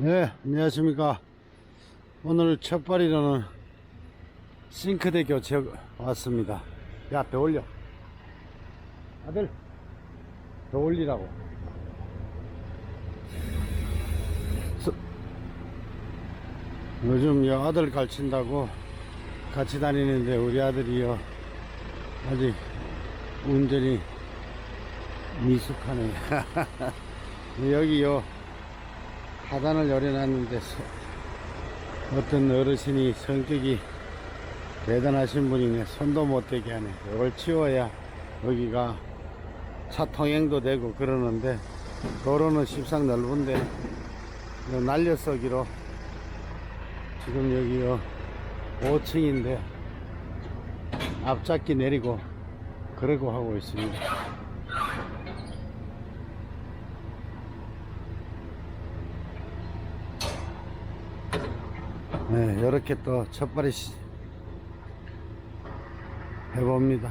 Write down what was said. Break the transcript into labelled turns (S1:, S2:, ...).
S1: 네, 안녕하십니까. 오늘 첫 발이로는 싱크대 교체 왔습니다. 야, 더 올려. 아들, 더 올리라고. 서- 요즘 여 아들 가르친다고 같이 다니는데 우리 아들이요. 아직 운전이 미숙하네. 여기요. 하단을 열어놨는데 서- 어떤 어르신이 성격이 대단하신 분이네. 손도 못 대게 하네. 이걸 치워야 여기가 차 통행도 되고 그러는데 도로는 십상 넓은데 날려서기로 지금 여기요. 5층인데 앞잡기 내리고 그러고 하고 있습니다 네, 이렇게 또 첫발이 시- 해봅니다.